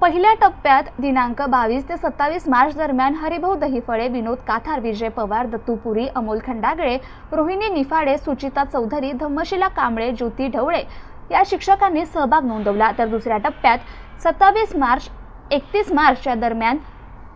पहिल्या टप्प्यात दिनांक बावीस ते सत्तावीस मार्च दरम्यान हरिभाऊ दहिफळे विनोद काथार विजय पवार दत्तुपुरी अमोल खंडागळे रोहिणी निफाडे सुचिता चौधरी धम्मशिला कांबळे ज्योती ढवळे या शिक्षकांनी सहभाग नोंदवला. तर दुसऱ्या टप्प्यात सत्तावीस मार्च एकतीस मार्चच्या दरम्यान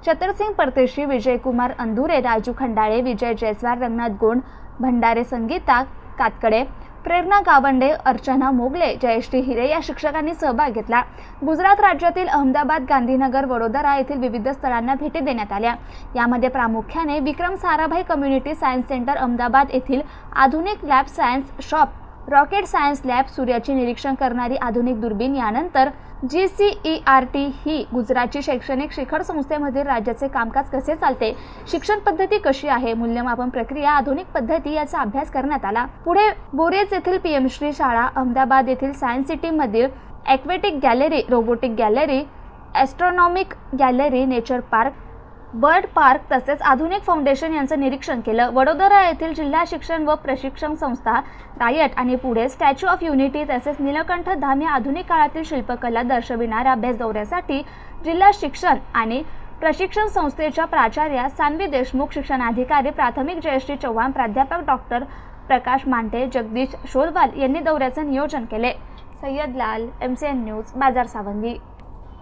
चतरसिंग परदेशी विजयकुमार अंधुरे राजू खंडाळे विजय जयस्वाल रंगनाथ गोंड भंडारे संगीता कातकडे प्रेरणा गावंडे अर्चना मोगले जयश्री हिरे या शिक्षकांनी सहभाग घेतला. गुजरात राज्यातील अहमदाबाद गांधीनगर वडोदरा येथील विविध स्थळांना भेटी देण्यात आल्या. यामध्ये प्रामुख्याने Vikram Sarabhai community science centre Ahmedabad येथील आधुनिक lab science shop rocket science lab सूर्याचे निरीक्षण करणारी आधुनिक दुर्बीण यानंतर G C E R T ही गुजरातची शैक्षणिक शिखर संस्थेमधील राज्याचे कामकाज कसे चालते? शिक्षण पद्धती कशी आहे? मूल्यमापन प्रक्रिया आधुनिक पद्धती याचा अभ्यास करण्यात आला. पुढे बोरेज येथील पी एम श्री शाळा अहमदाबाद येथील science सिटीमधील aquatic gallery robotic gallery astronomic gallery nature park bird park तसेच आधुनिक फाउंडेशन यांचं निरीक्षण केलं. वडोदरा येथील जिल्हा शिक्षण व प्रशिक्षण संस्था रायट आणि पुढे स्टॅच्यू ऑफ युनिटी तसेच नीलकंठ धाम या आधुनिक काळातील शिल्पकला दर्शविणाऱ्या अभ्यास दौऱ्यासाठी जिल्हा शिक्षण आणि प्रशिक्षण संस्थेच्या प्राचार्या सान्वी देशमुख शिक्षणाधिकारी प्राथमिक जयश्री चव्हाण प्राध्यापक डॉक्टर प्रकाश मांटे जगदीश शोरवाल यांनी दौऱ्याचं नियोजन केले. सय्यद लाल एम सी एन न्यूज बाजार सावंगी.